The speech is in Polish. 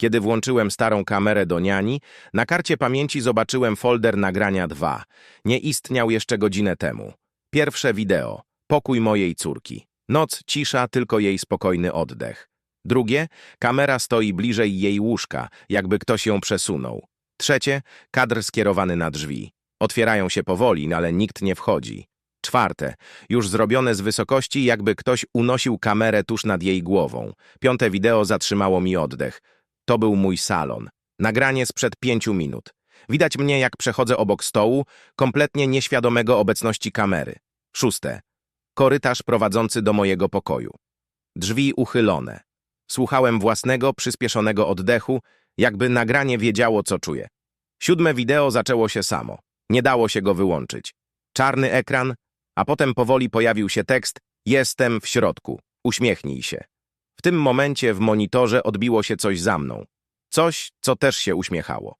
Kiedy włączyłem starą kamerę do niani, na karcie pamięci zobaczyłem folder nagrania 2. Nie istniał jeszcze godzinę temu. Pierwsze wideo. Pokój mojej córki. Noc, cisza, tylko jej spokojny oddech. Drugie, kamera stoi bliżej jej łóżka, jakby ktoś ją przesunął. Trzecie, kadr skierowany na drzwi. Otwierają się powoli, ale nikt nie wchodzi. Czwarte, już zrobione z wysokości, jakby ktoś unosił kamerę tuż nad jej głową. Piąte wideo zatrzymało mi oddech. To był mój salon. Nagranie sprzed pięciu minut. Widać mnie, jak przechodzę obok stołu, kompletnie nieświadomego obecności kamery. Szóste. Korytarz prowadzący do mojego pokoju. Drzwi uchylone. Słuchałem własnego, przyspieszonego oddechu, jakby nagranie wiedziało, co czuję. Siódme wideo zaczęło się samo. Nie dało się go wyłączyć. Czarny ekran, a potem powoli pojawił się tekst Jestem w środku. Uśmiechnij się. W tym momencie w monitorze odbiło się coś za mną. Coś, co też się uśmiechało.